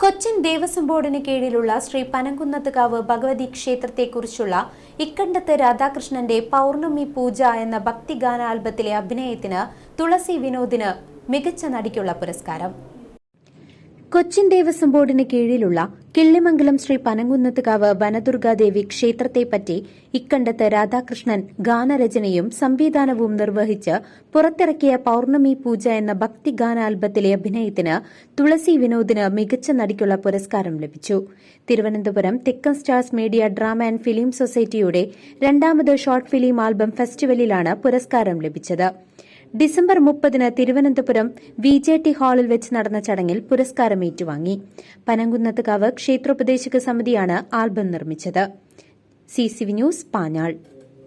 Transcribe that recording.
Cochin Devaswom ബോർഡിന് കീഴിലുള്ള ശ്രീ പനംകുന്നത്തുകാവ് ഭഗവതി ക്ഷേത്രത്തെക്കുറിച്ചുള്ള ഇക്കണ്ടത്ത് രാധാകൃഷ്ണന്റെ പൗർണമി പൂജ എന്ന ഭക്തിഗാന ആൽബത്തിലെ അഭിനയത്തിന് തുളസി വിനോദിന് മികച്ച നടിക്കുള്ള പുരസ്കാരം. കൊച്ചിൻ ദേവസ്വം ബോർഡിന് കീഴിലുള്ള കിള്ളിമംഗലം ശ്രീ പനങ്കുന്നത്തുകാവ് വനദുർഗാദേവി ക്ഷേത്രത്തെപ്പറ്റി ഇക്കണ്ടത്ത് രാധാകൃഷ്ണൻ ഗാനരചനയും സംവിധാനവും നിർവഹിച്ച് പുറത്തിറക്കിയ പൌർണമി പൂജ എന്ന ഭക്തിഗാനാൽബത്തിലെ അഭിനയത്തിന് തുളസി വിനോദിന് മികച്ച നടിക്കുള്ള പുരസ്കാരം ലഭിച്ചു. Thiruvananthapuram Thekkan stars media drama and film സൊസൈറ്റിയുടെ രണ്ടാമത് ഷോർട്ട് ഫിലിം ആൽബം ഫെസ്റ്റിവലിലാണ് പുരസ്കാരം ലഭിച്ചത്. ഡിസംബർ മുപ്പതിന് തിരുവനന്തപുരം വി ജെ ടി ഹാളിൽ വെച്ച് നടന്ന ചടങ്ങിൽ പുരസ്കാരം ഏറ്റുവാങ്ങി. പനങ്കുന്നത്തുകാവ് ക്ഷേത്രോപദേശക സമിതിയാണ് ആൽബം നിർമ്മിച്ചത്. C C V news Panjal.